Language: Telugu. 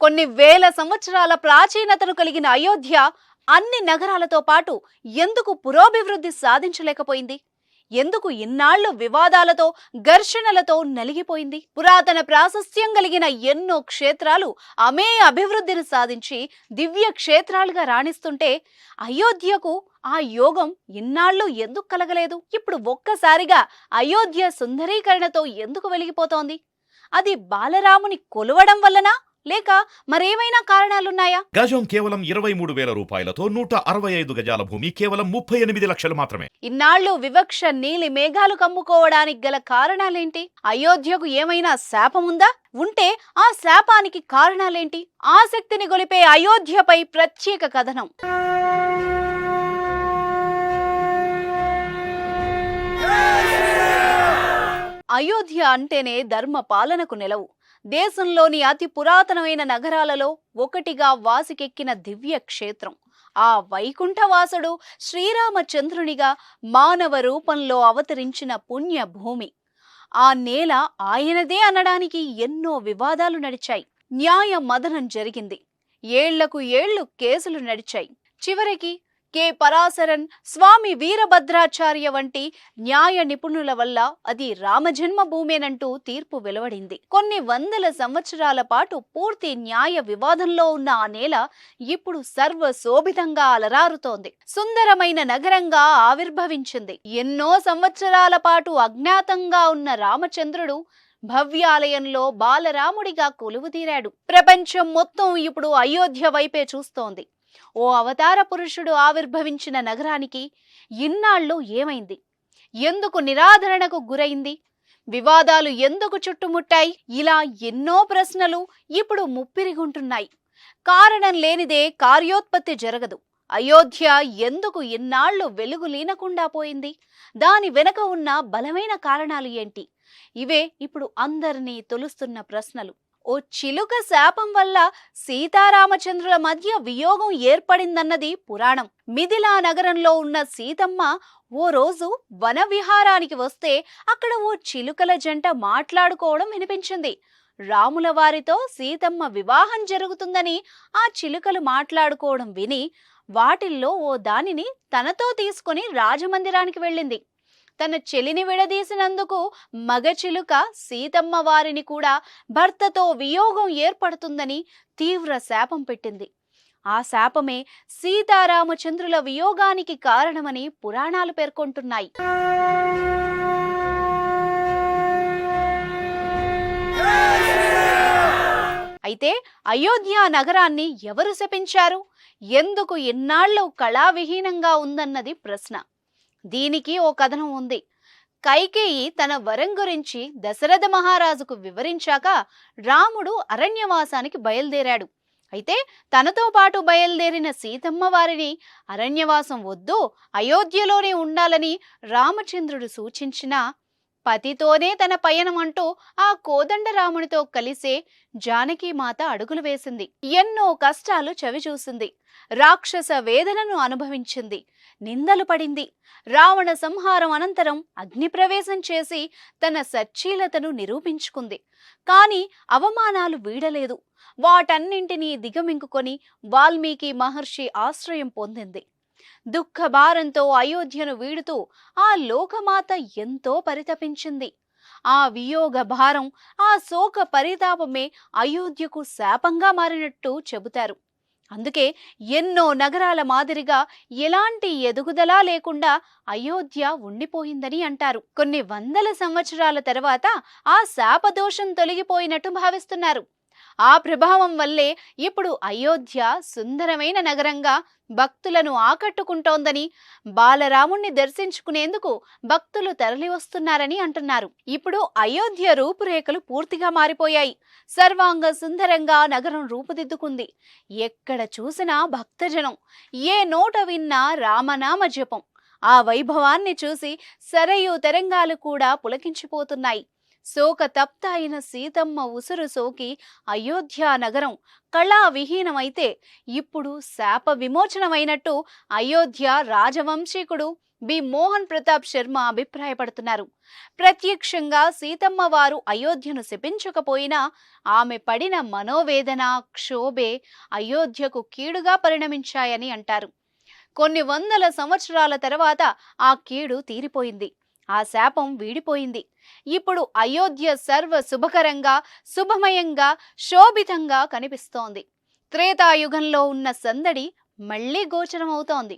కొన్ని వేల సంవత్సరాల ప్రాచీనతను కలిగిన అయోధ్య అన్ని నగరాలతో పాటు ఎందుకు పురోభివృద్ధి సాధించలేకపోయింది? ఎందుకు ఇన్నాళ్ళు వివాదాలతో ఘర్షణలతో నలిగిపోయింది? పురాతన ప్రాశస్త్యం కలిగిన ఎన్నో క్షేత్రాలు అమే అభివృద్ధిని సాధించి దివ్య క్షేత్రాలుగా రాణిస్తుంటే అయోధ్యకు ఆ యోగం ఇన్నాళ్ళు ఎందుకు కలగలేదు? ఇప్పుడు ఒక్కసారిగా అయోధ్య సుందరీకరణతో ఎందుకు వెలిగిపోతోంది? అది బాలరాముని కొలవడం వల్లనా? లేక మరేమైనా కారణాలున్నాయా? గజం కేవలం ఇరవై మూడు వేల రూపాయలతో నూట అరవై ఐదు గజాల భూమి కేవలం ముప్పై ఎనిమిది లక్షలు మాత్రమే. ఇన్నాళ్ళు వివక్ష నీలి మేఘాలు కమ్ముకోవడానికి గల కారణాలేంటి? అయోధ్యకు ఏమైనా శాపముందా? ఉంటే ఆ శాపానికి కారణాలేంటి? ఆసక్తిని గొలిపే అయోధ్యపై ప్రత్యేక కథనం. అయోధ్య అంటేనే ధర్మ పాలనకు నెలవు. దేశంలోని అతి పురాతనమైన నగరాలలో ఒకటిగా వాసికెక్కిన దివ్య క్షేత్రం ఆ వైకుంఠవాసుడు శ్రీరామచంద్రునిగా మానవ రూపంలో అవతరించిన పుణ్యభూమి. ఆ నేల ఆయనదే అనడానికి ఎన్నో వివాదాలు నడిచాయి. న్యాయ మదనం జరిగింది. ఏళ్ళకు ఏళ్ళు కేసులు నడిచాయి. చివరికి కె. పరాశరన్ స్వామి వీరభద్రాచార్య వంటి న్యాయ నిపుణుల వల్ల అది రామజన్మభూమేనంటూ తీర్పు వెలువడింది. కొన్ని వందల సంవత్సరాల పాటు పూర్తి న్యాయ వివాదంలో ఉన్న ఆ నేల ఇప్పుడు సర్వశోభితంగా అలరారుతోంది. సుందరమైన నగరంగా ఆవిర్భవించింది. ఎన్నో సంవత్సరాల పాటు అజ్ఞాతంగా ఉన్న రామచంద్రుడు భవ్యాలయంలో బాలరాముడిగా కొలువుదీరాడు. ప్రపంచం మొత్తం ఇప్పుడు అయోధ్య వైపే చూస్తోంది. ఓ అవతార పురుషుడు ఆవిర్భవించిన నగరానికి ఇన్నాళ్ళు ఏమైంది? ఎందుకు నిరాదరణకు గురైంది? వివాదాలు ఎందుకు చుట్టుముట్టాయి? ఇలా ఎన్నో ప్రశ్నలు ఇప్పుడు ముప్పిరిగుంటున్నాయి. కారణం లేనిదే కార్యోత్పత్తి జరగదు. అయోధ్య ఎందుకు ఇన్నాళ్ళు వెలుగు లీనకుండా పోయింది? దాని వెనక ఉన్న బలమైన కారణాలు ఏంటి? ఇవే ఇప్పుడు అందరినీ తొలుస్తున్న ప్రశ్నలు. ఓ చిలుక శాపం వల్ల సీతారామచంద్రుల మధ్య వియోగం ఏర్పడిందన్నది పురాణం. మిథిలా నగరంలో ఉన్న సీతమ్మ ఓ రోజు వన విహారానికి వస్తే అక్కడ ఓ చిలుకల జంట మాట్లాడుకోవడం వినిపించింది. రాముల వారితో సీతమ్మ వివాహం జరుగుతుందని ఆ చిలుకలు మాట్లాడుకోవడం విని వాటిల్లో ఓ దానిని తనతో తీసుకుని రాజమందిరానికి వెళ్ళింది. తన చెలిని విడదీసినందుకు మగచిలుక సీతమ్మ వారిని కూడా భర్తతో వియోగం ఏర్పడుతుందని తీవ్ర శాపం పెట్టింది. ఆ శాపమే సీతారామచంద్రుల వియోగానికి కారణమని పురాణాలు పేర్కొంటున్నాయి. అయితే అయోధ్య నగరాన్ని ఎవరు శపించారు? ఎందుకు ఇన్నాళ్ళు కళావిహీనంగా ఉందన్నది ప్రశ్న. దీనికి ఓ కథనం ఉంది. కైకేయి తన వరం గురించి దశరథ మహారాజుకు వివరించాక రాముడు అరణ్యవాసానికి బయలుదేరాడు. అయితే తనతో పాటు బయలుదేరిన సీతమ్మ వారిని అరణ్యవాసం వద్దు అయోధ్యలోనే ఉండాలని రామచంద్రుడు సూచించినా పతితోనే తన పయనం అంటూ ఆ కోదండరామునితో కలిసే జానకీమాత అడుగులు వేసింది. ఎన్నో కష్టాలు చవిచూసింది. రాక్షస వేదనను అనుభవించింది. నిందలు పడింది. రావణ సంహారం అనంతరం అగ్నిప్రవేశం చేసి తన సచ్చీలతను నిరూపించుకుంది. కాని అవమానాలు వీడలేదు. వాటన్నింటినీ దిగమింగుకొని వాల్మీకి మహర్షి ఆశ్రయం పొందింది. దుఃఖ భారంతో అయోధ్యను వీడుతూ ఆ లోకమాత ఎంతో పరితపించింది. ఆ వియోగ భారం ఆ శోక పరితాపమే అయోధ్యకు శాపంగా మారినట్టు చెబుతారు. అందుకే ఎన్నో నగరాల మాదిరిగా ఎలాంటి ఎదుగుదల లేకుండా అయోధ్య ఉండిపోయిందని అంటారు. కొన్ని వందల సంవత్సరాల తర్వాత ఆ శాపదోషం తొలగిపోయినట్టు భావిస్తున్నారు. ఆ ప్రభావం వల్లే ఇప్పుడు అయోధ్య సుందరమైన నగరంగా భక్తులను ఆకట్టుకుంటోందని బాలరాముణ్ణి దర్శించుకునేందుకు భక్తులు తరలివస్తున్నారని అంటున్నారు. ఇప్పుడు అయోధ్య రూపురేఖలు పూర్తిగా మారిపోయాయి. సర్వాంగ సుందరంగా నగరం రూపుదిద్దుకుంది. ఎక్కడ చూసినా భక్తజనం ఏ నోట విన్నా రామనామ జపం. ఆ వైభవాన్ని చూసి సరయు తరంగాలు కూడా పులకించిపోతున్నాయి. శోకతప్త అయిన సీతమ్మ ఉసురు సోకి అయోధ్యా నగరం కళా విహీనమైతే ఇప్పుడు శాప విమోచనమైనట్టు అయోధ్య రాజవంశీకుడు బి. మోహన్ ప్రతాప్ శర్మ అభిప్రాయపడుతున్నారు. ప్రత్యక్షంగా సీతమ్మ వారు అయోధ్యను శపించకపోయినా ఆమె పడిన మనోవేదన క్షోభే అయోధ్యకు కీడుగా పరిణమించాయని అంటారు. కొన్ని వందల సంవత్సరాల తర్వాత ఆ కీడు తీరిపోయింది. ఆ శాపం వీడిపోయింది. ఇప్పుడు అయోధ్య సర్వ శుభకరంగా శుభమయంగా శోభితంగా కనిపిస్తోంది. త్రేతాయుగంలో ఉన్న సందడి మళ్ళీ గోచరమవుతోంది.